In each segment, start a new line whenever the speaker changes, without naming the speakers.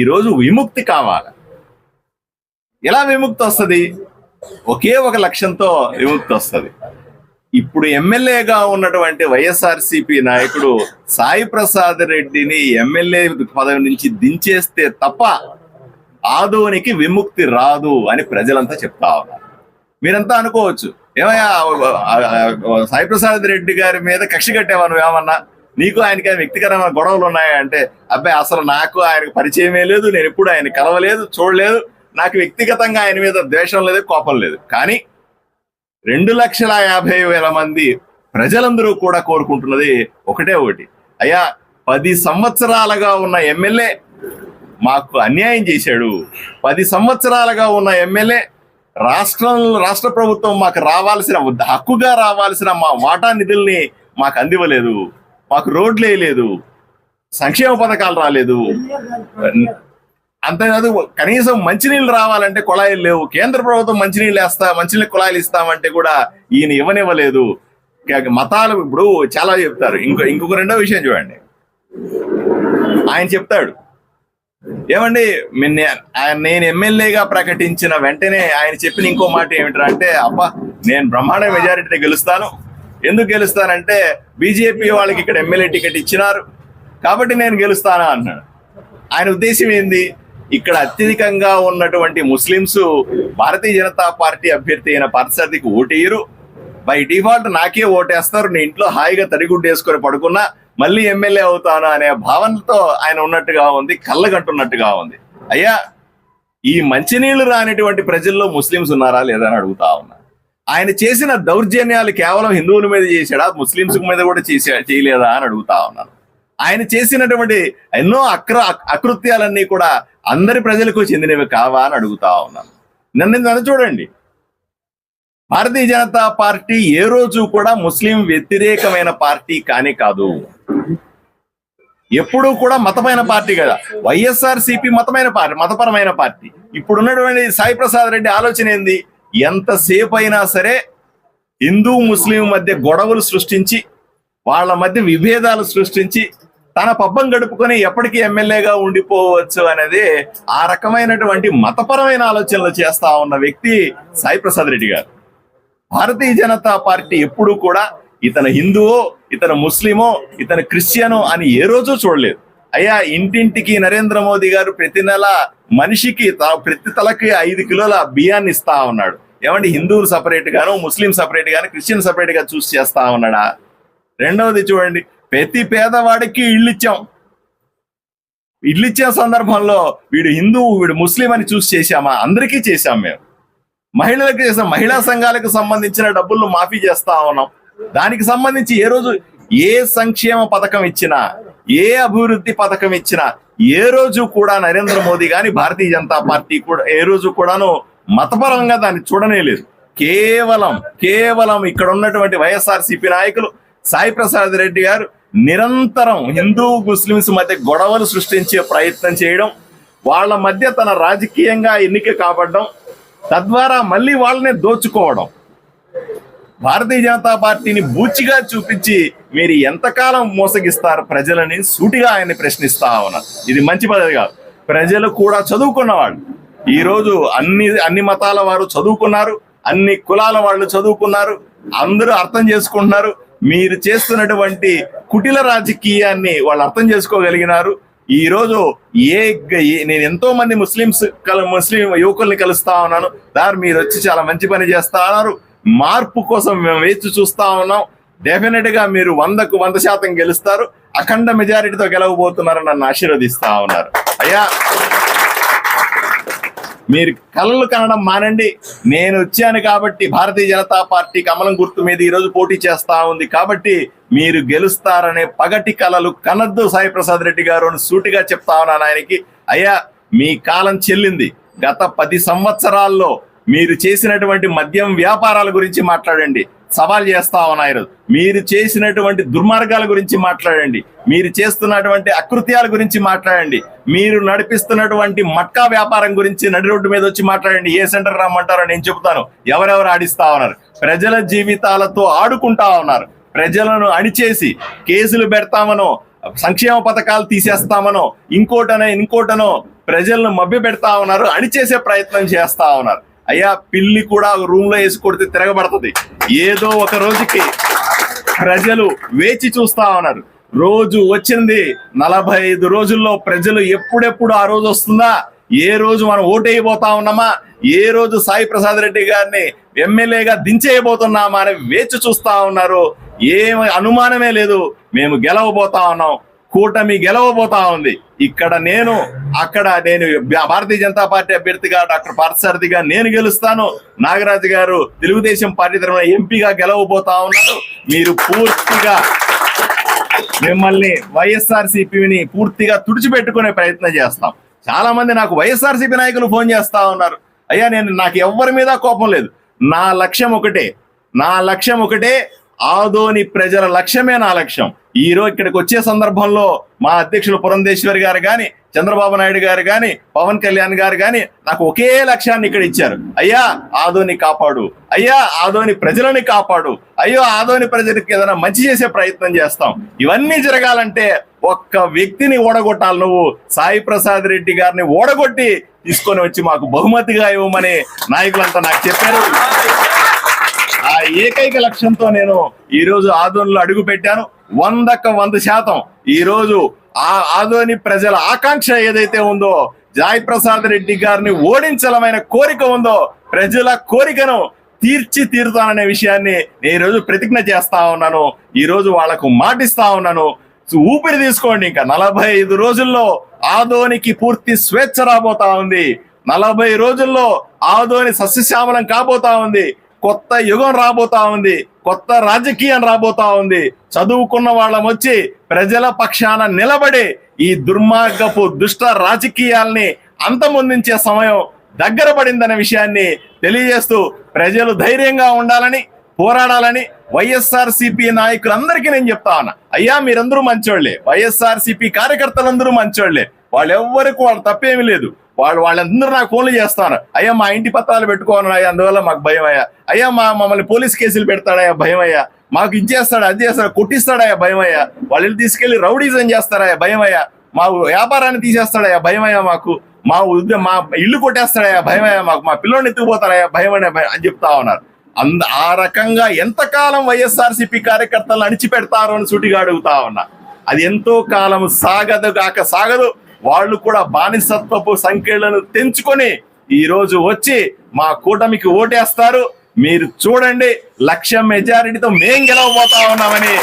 ఈరోజు విముక్తి కావాలి. ఎలా విముక్తి వస్తుంది? ఒకే ఒక లక్ష్యంతో విముక్తి వస్తుంది. ఇప్పుడు ఎమ్మెల్యేగా ఉన్నటువంటి వైఎస్ఆర్సిపి నాయకుడు సాయి ప్రసాద్ రెడ్డిని ఎమ్మెల్యే పదవి నుంచి దించేస్తే తప్ప ఆదోనికి విముక్తి రాదు అని ప్రజలంతా చెప్తా ఉన్నారు. మీరంతా అనుకోవచ్చు ఏమయ్యా సాయి ప్రసాద్ రెడ్డి గారి మీద కక్ష కట్టేవా నువ్వేమన్నా నీకు ఆయనకి వ్యక్తికరమైన వ్యక్తిగతమైన గొడవలు ఉన్నాయా అంటే అబ్బాయి అసలు నాకు ఆయనకు పరిచయమే లేదు నేను ఎప్పుడు ఆయన కలవలేదు చూడలేదు. నాకు వ్యక్తిగతంగా ఆయన మీద ద్వేషం లేదు కోపం లేదు. కానీ రెండు లక్షల యాభై వేల మంది ప్రజలందరూ కూడా కోరుకుంటున్నది ఒకటే ఒకటి. అయ్యా పది సంవత్సరాలుగా ఉన్న ఎమ్మెల్యే మాకు అన్యాయం చేశాడు. పది సంవత్సరాలుగా ఉన్న ఎమ్మెల్యే రాష్ట్రం రాష్ట్ర ప్రభుత్వం మాకు రావాల్సిన హక్కుగా రావాల్సిన మా వాటా నిధుల్ని మాకు అందివ్వలేదు. మాకు రోడ్లు వేయలేదు సంక్షేమ పథకాలు రాలేదు. అంతేకాదు కనీసం మంచినీళ్ళు రావాలంటే కుళాయిలు లేవు. కేంద్ర ప్రభుత్వం మంచినీళ్ళు వేస్తా మంచినీళ్ళు కుళాయిలు ఇస్తామంటే కూడా ఈయన ఇవ్వనివ్వలేదు. మతాలు ఇప్పుడు చాలా చెప్తారు. ఇంకో ఇంకొక రెండో విషయం చూడండి. ఆయన చెప్తాడు. ఏమండి నేను ఎమ్మెల్యేగా ప్రకటించిన వెంటనే ఆయన చెప్పిన ఇంకో మాట ఏమిట్రా అంటే అబ్బా నేను బ్రహ్మాండ మెజారిటీని గెలుస్తాను. ఎందుకు గెలుస్తానంటే బీజేపీ వాళ్ళకి ఇక్కడ ఎమ్మెల్యే టికెట్ ఇచ్చినారు. కాబట్టి నేను గెలుస్తానా అన్నాడు. ఆయన ఉద్దేశం ఏంది? ఇక్కడ అత్యధికంగా ఉన్నటువంటి ముస్లింస్ భారతీయ జనతా పార్టీ అభ్యర్థి అయిన పార్సాదికి ఓటేయరు. బై డిఫాల్ట్ నాకే ఓటేస్తారు. నీ ఇంట్లో హాయిగా తడిగుడ్డు వేసుకొని పడుకున్నా మళ్ళీ ఎమ్మెల్యే అవుతాను అనే భావనతో ఆయన ఉన్నట్టుగా ఉంది కళ్ళగంటున్నట్టుగా ఉంది. అయ్యా ఈ మంచినీళ్ళు రానిటువంటి ప్రజల్లో ముస్లింస్ ఉన్నారా లేదని అడుగుతా ఉన్నా. ఆయన చేసిన దౌర్జన్యాలు కేవలం హిందువుల మీద చేశాడా? ముస్లింస్ మీద కూడా చేసా చేయలేదా అని అడుగుతా ఉన్నాను. ఆయన చేసినటువంటి ఎన్నో అక్ర అకృత్యాలన్నీ కూడా అందరి ప్రజలకు చెందినవి కావా అని అడుగుతా ఉన్నాను. నన్ను నన్ను చూడండి. భారతీయ జనతా పార్టీ ఏ రోజు కూడా ముస్లిం వ్యతిరేకమైన పార్టీ కానే కాదు. ఎప్పుడూ కూడా మతమైన పార్టీ కదా. వైఎస్ఆర్ సిపి మతమైన పార్టీ మతపరమైన పార్టీ. ఇప్పుడు ఉన్నటువంటి సాయి ప్రసాద్ రెడ్డి ఆలోచన ఏంది? ఎంతసేపు అయినా సరే హిందూ ముస్లిం మధ్య గొడవలు సృష్టించి వాళ్ళ మధ్య విభేదాలు సృష్టించి తన పబ్బం గడుపుకొని ఎప్పటికీ ఎమ్మెల్యేగా ఉండిపోవచ్చు అనేది ఆ రకమైనటువంటి మతపరమైన ఆలోచనలు చేస్తా ఉన్న వ్యక్తి సాయి ప్రసాద్ రెడ్డి గారు. భారతీయ జనతా పార్టీ ఎప్పుడూ కూడా ఇతను హిందువో ఇతను ముస్లిమో ఇతను క్రిస్టియనో అని ఏ రోజు చూడలేదు. అయ్యా ఇంటింటికి నరేంద్ర మోదీ గారు ప్రతి నెల మనిషికి ప్రతి తలకి ఐదు కిలోల బియ్యాన్ని ఇస్తా ఉన్నాడు. ఏమంటే హిందువులు సపరేట్ గాను ముస్లిం సపరేట్ గాను క్రిస్టియన్ సపరేట్గా చూసి చేస్తా ఉన్నాడా? రెండవది చూడండి ప్రతి పేదవాడికి ఇళ్ళు ఇచ్చాం ఇళ్ళు ఇచ్చే సందర్భంలో వీడు హిందువు వీడు ముస్లిం అని చూసి చేశామా? అందరికీ చేశాం మేము. మహిళలకు చేసాం మహిళా సంఘాలకు సంబంధించిన డబ్బులు మాఫీ చేస్తా ఉన్నాం. దానికి సంబంధించి ఏ రోజు ఏ సంక్షేమ పథకం ఇచ్చినా ఏ అభివృద్ధి పథకం ఇచ్చినా ఏ రోజు కూడా నరేంద్ర మోదీ గాని భారతీయ జనతా పార్టీ కూడా ఏ రోజు కూడాను మతపరంగా దాన్ని చూడనే లేదు కేవలం కేవలం ఇక్కడ ఉన్నటువంటి వైఎస్ఆర్సీపీ నాయకులు సాయి ప్రసాద్ రెడ్డి గారు నిరంతరం హిందూ ముస్లింస్ మధ్య గొడవలు సృష్టించే ప్రయత్నం చేయడం వాళ్ళ మధ్య తన రాజకీయంగా ఎన్నిక కాబడడం తద్వారా మళ్ళీ వాళ్ళనే దోచుకోవడం. భారతీయ జనతా పార్టీని బూచిగా చూపించి మీరు ఎంతకాలం మోసగిస్తారు ప్రజలని సూటిగా ఆయన్ని ప్రశ్నిస్తా ఉన్నారు. ఇది మంచి పద్ధతి కాదు. ప్రజలు కూడా చదువుకున్న వాళ్ళు ఈ రోజు అన్ని అన్ని మతాల వారు చదువుకున్నారు అన్ని కులాల వాళ్ళు చదువుకున్నారు అందరూ అర్థం చేసుకుంటున్నారు. మీరు చేస్తున్నటువంటి కుటిల రాజకీయాన్ని వాళ్ళు అర్థం చేసుకోగలిగినారు. ఈ రోజు ఏ ఏ- నేను ఎంతో మంది ముస్లింస్ కల ముస్లిం యువకుల్ని కలుస్తా ఉన్నాను. దాని మీరు వచ్చి చాలా మంచి పని చేస్తా ఉన్నారు. మార్పు కోసం మేము వేచి చూస్తా ఉన్నాం. డెఫినెట్గా మీరు వందకు వంద శాతం గెలుస్తారు. అఖండ మెజారిటీతో గెలవబోతున్నారని నన్ను ఆశీర్వదిస్తా ఉన్నారు. అయ్యా! మీరు కళలు కనడం మానండి. నేను వచ్చాను కాబట్టి భారతీయ జనతా పార్టీ కమలం గుర్తు మీద ఈరోజు పోటీ చేస్తా ఉంది. కాబట్టి మీరు గెలుస్తారనే పగటి కళలు కనద్దు సాయి ప్రసాద్ రెడ్డి గారు అని సూటిగా చెప్తా ఉన్నాను ఆయనకి. అయ్యా మీ కాలం చెల్లింది. గత పది సంవత్సరాల్లో మీరు చేసినటువంటి మద్యం వ్యాపారాల గురించి మాట్లాడండి. సవాల్ చేస్తా ఉన్నారు. మీరు చేసినటువంటి దుర్మార్గాల గురించి మాట్లాడండి. మీరు చేస్తున్నటువంటి అకృత్యాల గురించి మాట్లాడండి. మీరు నడిపిస్తున్నటువంటి మట్కా వ్యాపారం గురించి నడి రోడ్డు మీద వచ్చి మాట్లాడండి. ఏ సెంటర్ రమ్మంటారో నేను చెబుతాను. ఎవరెవరు ఆడిస్తా ఉన్నారు? ప్రజల జీవితాలతో ఆడుకుంటా ఉన్నారు. ప్రజలను అణిచేసి కేసులు పెడతామనో సంక్షేమ పథకాలు తీసేస్తామనో ఇంకోటనో ఇంకోటనో ప్రజలను మభ్య పెడతా ఉన్నారు. అణిచేసే ప్రయత్నం చేస్తా ఉన్నారు. అయ్యా పిల్లి కూడా రూమ్లో వేసి కొడితే తిరగబడుతుంది. ఏదో ఒక రోజుకి ప్రజలు వేచి చూస్తా ఉన్నారు. రోజు వచ్చింది నలభై ఐదు రోజుల్లో ప్రజలు ఎప్పుడెప్పుడు ఆ రోజు వస్తుందా? ఏ రోజు మనం ఓటైపోతా ఉన్నామా? ఏ రోజు సాయి ప్రసాద్ రెడ్డి గారిని ఎమ్మెల్యేగా దించేయబోతున్నామా అని వేచి చూస్తా ఉన్నారు. ఏ అనుమానమే లేదు. మేము గెలవబోతా ఉన్నాం. కూటమి గెలవబోతా ఉంది. ఇక్కడ నేను అక్కడ నేను భారతీయ జనతా పార్టీ అభ్యర్థిగా డాక్టర్ పార్థసారథిగా నేను గెలుస్తాను. నాగరాజు గారు తెలుగుదేశం పార్టీ తరఫున ఎంపీగా గెలవబోతా ఉన్నారు. మీరు పూర్తిగా మిమ్మల్ని వైఎస్ఆర్ సిపిని పూర్తిగా తుడిచిపెట్టుకునే ప్రయత్నం చేస్తాం. చాలా మంది నాకు వైఎస్ఆర్ సిపి నాయకులు ఫోన్ చేస్తా ఉన్నారు. అయ్యా నేను నాకు ఎవ్వరి మీద కోపం లేదు. నా లక్ష్యం ఒకటే. నా లక్ష్యం ఒకటే. ఆదోని ప్రజల లక్ష్యమే నా లక్ష్యం. ఈ రోజు ఇక్కడికి వచ్చే సందర్భంలో మా అధ్యక్షులు పురంధేశ్వరి గారు కానీ చంద్రబాబు నాయుడు గారు కానీ పవన్ కళ్యాణ్ గారు కానీ నాకు ఒకే లక్ష్యాన్ని ఇక్కడ ఇచ్చారు. అయ్యా ఆదోని కాపాడు. అయ్యా ఆదోని ప్రజలని కాపాడు. అయ్యో ఆదోని ప్రజలకు ఏదైనా మంచి చేసే ప్రయత్నం చేస్తాం. ఇవన్నీ జరగాలంటే ఒక్క వ్యక్తిని ఓడగొట్టాలి నువ్వు. సాయి ప్రసాద్ రెడ్డి గారిని ఓడగొట్టి తీసుకొని వచ్చి మాకు బహుమతిగా ఇవ్వమని నాయకులంతా నాకు చెప్పారు. ఆ ఏకైక లక్ష్యంతో నేను ఈరోజు ఆదోనిలో అడుగు పెట్టాను వందక వంద శాతం ఈరోజు ఆ ఆదోని ప్రజల ఆకాంక్ష ఏదైతే ఉందో జాయ్ ప్రసాద్ రెడ్డి గారిని ఓడించలమైన కోరిక ఉందో ప్రజల కోరికను తీర్చి తీరుతాననే విషయాన్ని నేను ఈ రోజు ప్రతిజ్ఞ చేస్తా ఉన్నాను. ఈరోజు వాళ్ళకు మాటిస్తా ఉన్నాను. ఊపిరి తీసుకోండి ఇంకా. నలభై ఐదు రోజుల్లో ఆదోనికి పూర్తి స్వేచ్ఛ రాబోతా ఉంది. నలభై రోజుల్లో ఆదోని సస్యశ్యామలం కాబోతా ఉంది. కొత్త యుగం రాబోతా ఉంది. కొత్త రాజకీయం రాబోతా ఉంది. చదువుకున్న వాళ్ళం వచ్చి ప్రజల పక్షాన నిలబడి ఈ దుర్మార్గపు దుష్ట రాజకీయాల్ని అంతమొందించే సమయం దగ్గర పడిందనే విషయాన్ని తెలియజేస్తూ ప్రజలు ధైర్యంగా ఉండాలని పోరాడాలని వైఎస్ఆర్ సిపి నాయకులందరికీ నేను చెప్తా ఉన్నా. అయ్యా మీరందరూ మంచోళ్ళే వైఎస్ఆర్ సిపి కార్యకర్తలందరూ మంచోళ్ళే వాళ్ళెవ్వరికి వాళ్ళు తప్పేమీ లేదు. వాళ్ళు వాళ్ళందరూ నాకు ఫోన్లు చేస్తాను అయ్యా మా ఇంటి పత్రాలు పెట్టుకోను అయ్యా అందువల్ల మాకు భయం అయ్యా అయ్యా మా మమ్మల్ని పోలీస్ కేసులు పెడతాడయ్యా భయం అయ్యా మాకు ఇచ్చేస్తాడు అది చేస్తాడు కొట్టిస్తాడయ్యా భయం అయ్యా వాళ్ళు తీసుకెళ్ళి రౌడీజం చేస్తారయ్యా భయం అయ్యా మా వ్యాపారాన్ని తీసేస్తాడయ్యా భయం అయ్యా మాకు. మా ఉద్యోగం మా ఇల్లు కొట్టేస్తాడయ్యా భయం అయ్యా మాకు. మా పిల్లోని ఎత్తుకుపోతారయ్యా భయం అనే భయం అని చెప్తా ఉన్నారు. అంద ఆ రకంగా ఎంతకాలం వైఎస్ఆర్సీపీ కార్యకర్తలు అణిచిపెడతారు అని సూటిగా అడుగుతా ఉన్నా. అది ఎంతో కాలం సాగదు కాక సాగదు. వాళ్ళు కూడా బానిసత్వపు సంఖ్యలను తెంచుకొని ఈ రోజు వచ్చి మా కూటమికి ఓటేస్తారు. మీరు చూడండి లక్ష మెజారిటీతో మేం గెలవబోతా ఉన్నామని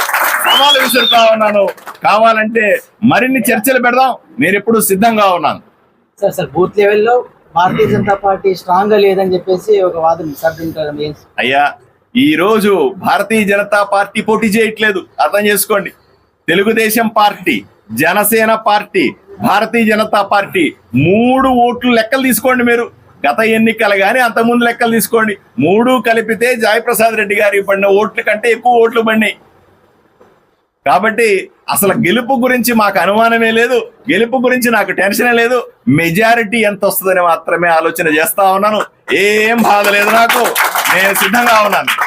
సవాలు విసురుతా ఉన్నాను. కావాలంటే మరిన్ని చర్చలు పెడదాం. నేను ఎప్పుడు సిద్ధంగా ఉన్నాను.
సార్ సార్ బూత్ లెవెల్లో భారతీయ జనతా పార్టీ స్ట్రాంగ్గా లేదని చెప్పేసి ఒక వాదన
అయ్యా ఈ రోజు భారతీయ జనతా పార్టీ పోటీ చేయట్లేదు. అర్థం చేసుకోండి. Telugu Desam party Janasena party Bharatiya Janata party మూడు ఓట్లు లెక్కలు తీసుకోండి మీరు. గత ఎన్నికలు కానీ అంతకుముందు లెక్కలు తీసుకోండి. మూడు కలిపితే జయప్రసాద్ రెడ్డి గారి పడిన ఓట్ల కంటే ఎక్కువ ఓట్లు పడినాయి. కాబట్టి అసలు గెలుపు గురించి మాకు అనుమానమే లేదు. గెలుపు గురించి నాకు టెన్షనే లేదు. మెజారిటీ ఎంత వస్తుందని మాత్రమే ఆలోచన చేస్తా ఉన్నాను. ఏం బాధ లేదు నాకు. నేను సిద్ధంగా ఉన్నాను.